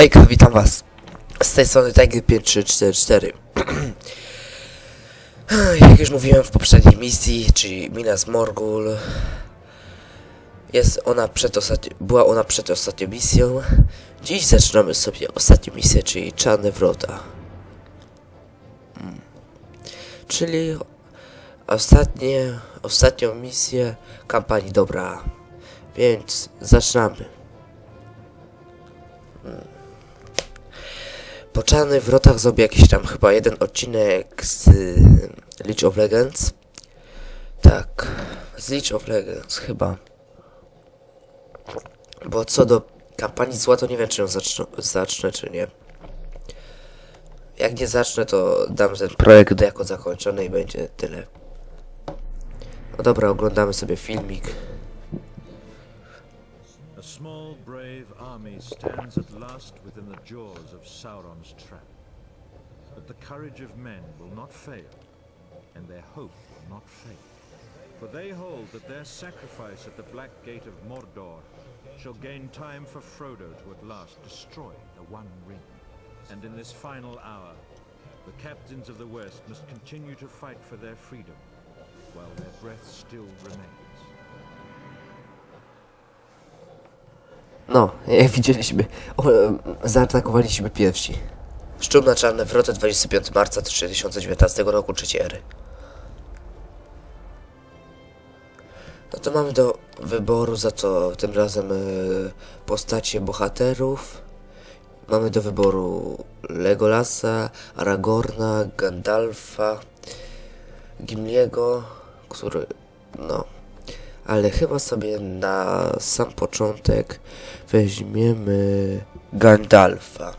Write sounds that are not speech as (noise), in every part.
Hejka, witam was. Z tej strony Tiger 5344. (clears throat) Jak już mówiłem w poprzedniej misji, czyli Minas Morgul. Jest ona przed ostatni- była ona przed ostatnią misją. Dziś zaczynamy sobie ostatnią misję, czyli Czarne Wrota. Mm. Czyli ostatnie, ostatnią misję kampanii Dobra. Więc zaczynamy. Po Czarnych Wrotach zrobię jakiś tam chyba jeden odcinek z y, League of Legends. Tak, z League of Legends chyba. Bo co do kampanii zła, to nie wiem, czy ją zacznę, zacznę czy nie. Jak nie zacznę, to dam ten projekt jako zakończony i będzie tyle. No dobra, oglądamy sobie filmik. Small, brave army stands at last within the jaws of Sauron's trap. But the courage of men will not fail, and their hope will not fade. For they hold that their sacrifice at the Black Gate of Mordor shall gain time for Frodo to at last destroy the One Ring. And in this final hour, the captains of the West must continue to fight for their freedom, while their breath still remains. No, jak widzieliśmy, o, em, zaatakowaliśmy pierwsi. Szczur na czarne wroty 25 marca 2019 roku, trzeciej ery. No to mamy do wyboru za to tym razem e, postacie bohaterów. Mamy do wyboru Legolasa, Aragorna, Gandalfa, Gimliego, który, no, ale chyba sobie na sam początek weźmiemy Gandalfa.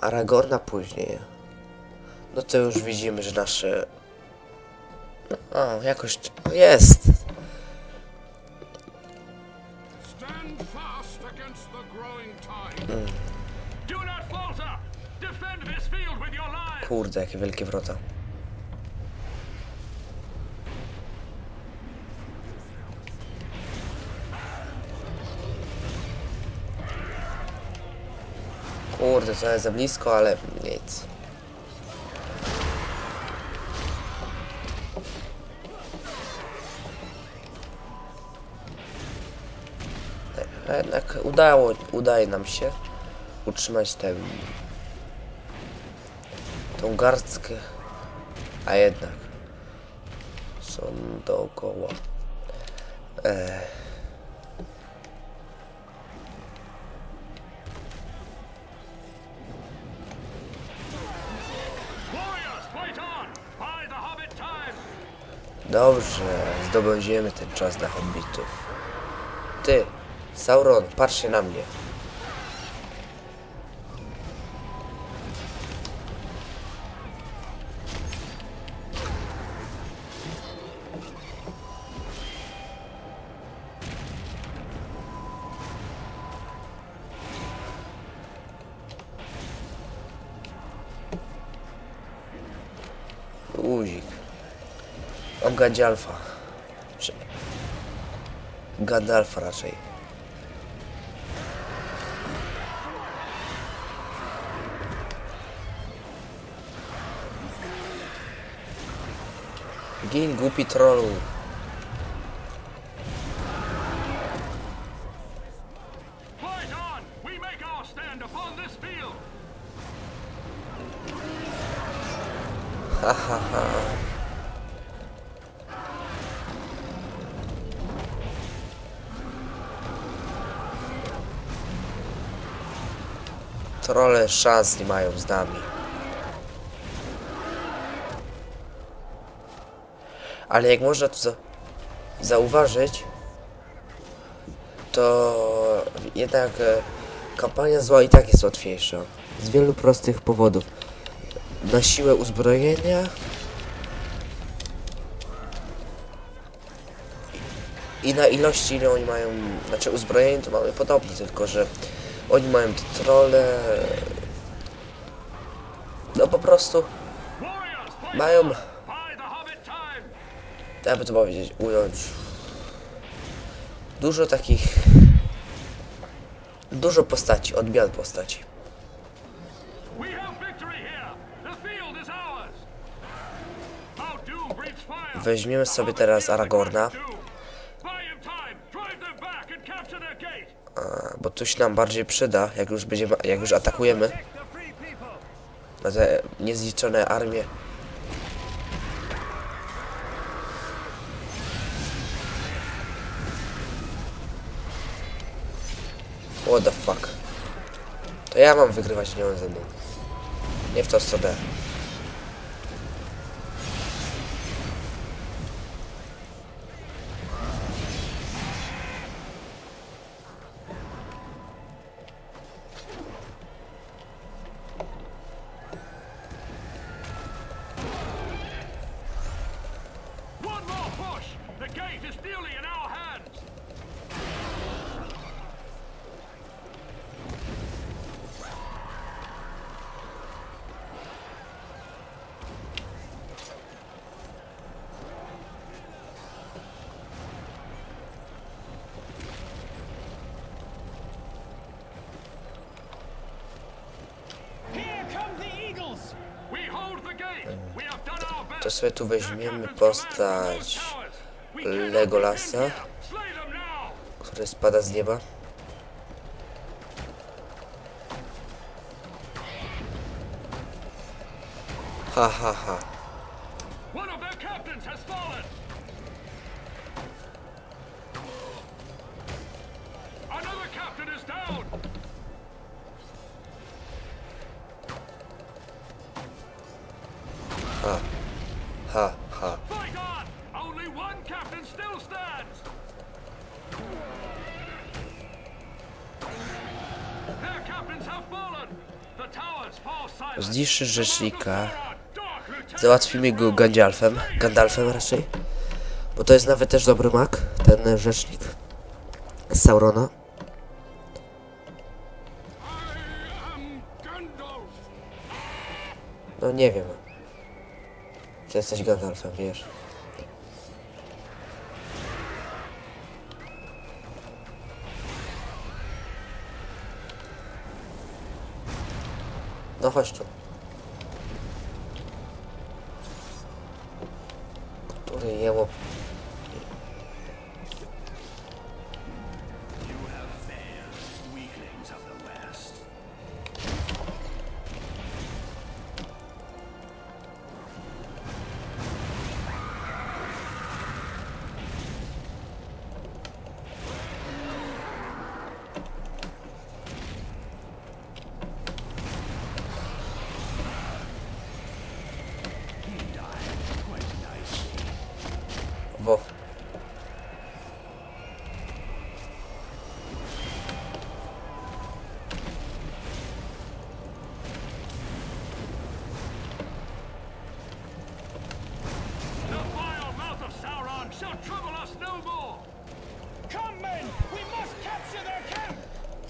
Aragorna później. No to już widzimy, że nasze... O, jakoś... Jest! Lives! Kurde, jakie wielkie wrota. Kurde, to jest za blisko, ale nic. A Jednak udało, udaje nam się utrzymać ten tą garstkę, a jednak są dookoła. E, dobrze, zdobędziemy ten czas dla hobbitów. Ty, Sauron, patrz się na mnie. Gandalfa. Czy... Gandalfa raczej. Gin, głupi trollu. Trole szans nie mają z nami. Ale jak można tu za zauważyć, to jednak e, kampania zła i tak jest łatwiejsza. Z wielu prostych powodów na siłę uzbrojenia i na ilości ile oni mają, znaczy uzbrojenie to mamy podobnie, tylko że oni mają te trolle. No po prostu mają, jakby to powiedzieć, ująć dużo takich Dużo postaci, odmian postaci. Weźmiemy sobie teraz Aragorna, się nam bardziej przyda, jak już będziemy, jak już atakujemy na te niezliczone armie. What the fuck? To ja mam wygrywać, nie ze mną. Nie w to co To sobie tu weźmiemy postać Legolasa, który spada z nieba. Ha ha ha. Zniszczy rzecznika. Załatwimy go Gandalfem. Gandalfem raczej. Bo to jest nawet też dobry mak, ten rzecznik. Saurona. No nie wiem. Czy jesteś Gandalfem, wiesz. No chodź tu. Który jeło...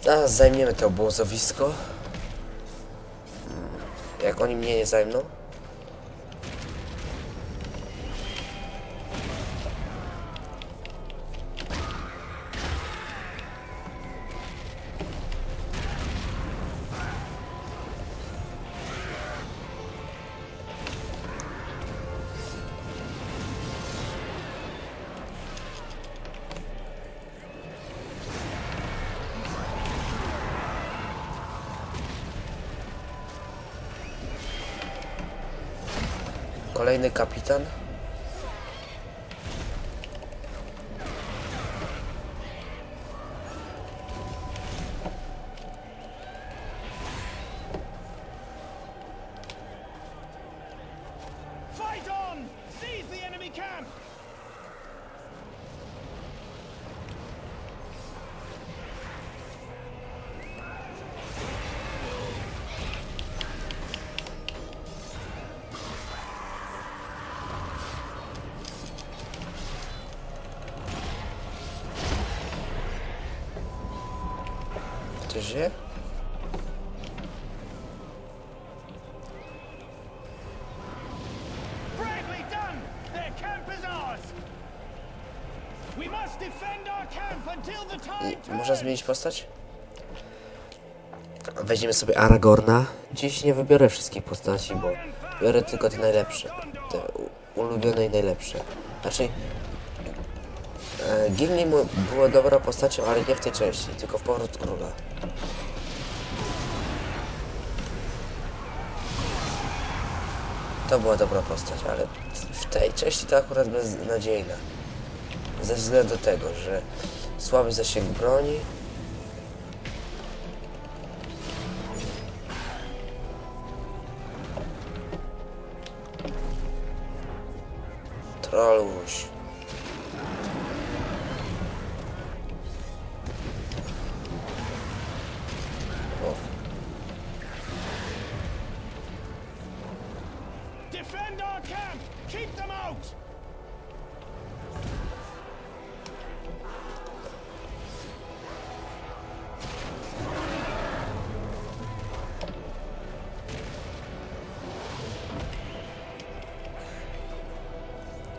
Zaraz zajmiemy to obozowisko. Jak oni mnie nie zajmą. une capitale I tide można zmienić postać? Weźmiemy sobie Aragorna. Dziś nie wybiorę wszystkich postaci, bo biorę tylko te najlepsze. Te ulubione i najlepsze. Znaczy... E, Gimli mu była dobra postacią, ale nie w tej części, tylko w Powrót Króla. To była dobra postać, ale w tej części to akurat beznadziejna. Ze względu tego, że słaby zasięg broni, Troluś.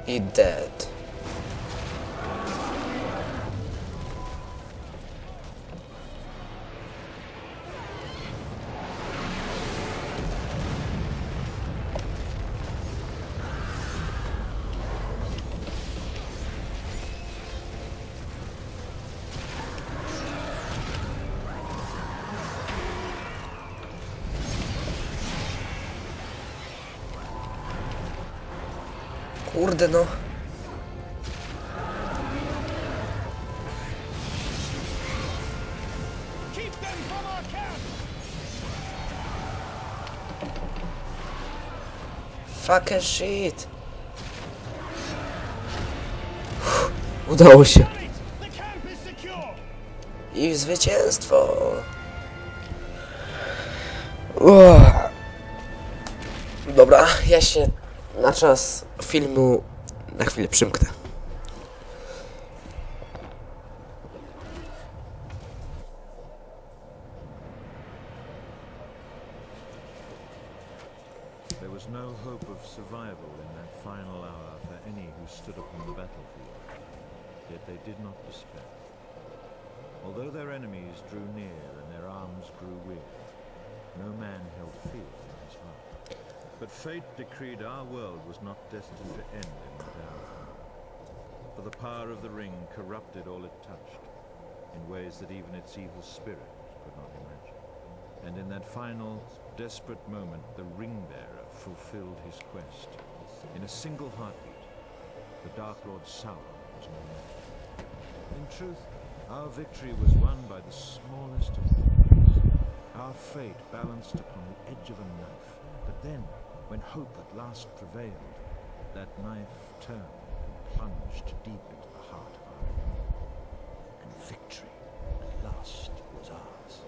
I dead. Kurde no. Fucking shit. Udało się. I zwycięstwo. Uff. Dobra, ja się na czas filmu na chwilę przymknę. There was no hope of survival in that final hour for any who stood upon the battlefield. Yet they did not despair. Although their enemies drew near and their arms grew weary, no man held fear in his heart. But fate decreed our world was not destined to end in hour. For the power of the ring corrupted all it touched, in ways that even its evil spirit could not imagine. And in that final, desperate moment, the ring bearer fulfilled his quest. In a single heartbeat, the Dark Lord Sauron was no more. In truth, our victory was won by the smallest of things. Our fate balanced upon the edge of a knife. But then, when hope at last prevailed, that knife turned and plunged deep into the heart of our enemy. And victory, at last, was ours.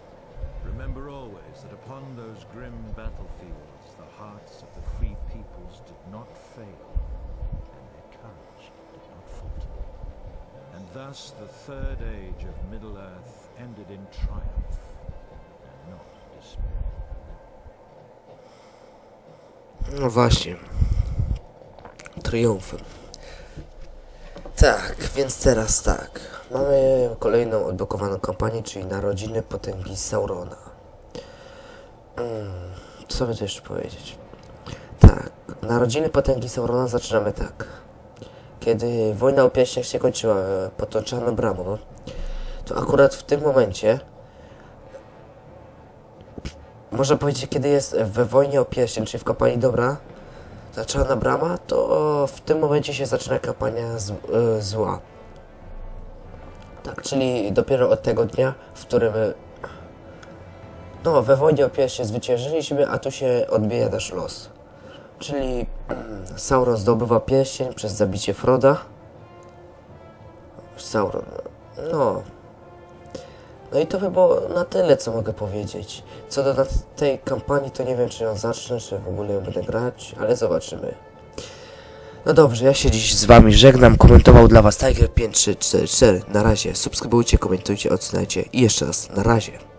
Remember always that upon those grim battlefields, the hearts of the free peoples did not fail, and their courage did not falter. And thus the third age of Middle-earth ended in triumph, No właśnie. Triumfem. Tak, więc teraz tak. Mamy kolejną odblokowaną kampanię, czyli Narodziny Potęgi Saurona. Mm, co by tu jeszcze powiedzieć? Tak, Narodziny Potęgi Saurona zaczynamy tak. Kiedy wojna o pierścień się kończyła e, pod Czarną Bramą, to akurat w tym momencie można powiedzieć, kiedy jest we wojnie o pierścień, czyli w kampanii dobra, ta czarna brama, to w tym momencie się zaczyna kampania z, y, zła. Tak, czyli dopiero od tego dnia, w którym no, we wojnie o pierścień zwyciężyliśmy, a tu się odbija nasz los. Czyli mm, Sauron zdobywa pierścień przez zabicie Froda. Sauron, no, no i to by było na tyle, co mogę powiedzieć. Co do tej kampanii, to nie wiem, czy ją zacznę, czy w ogóle ją będę grać, ale zobaczymy. No dobrze, ja się dziś z wami żegnam. Komentował dla was Tiger 5344. Na razie. Subskrybujcie, komentujcie, oceniajcie i jeszcze raz na razie.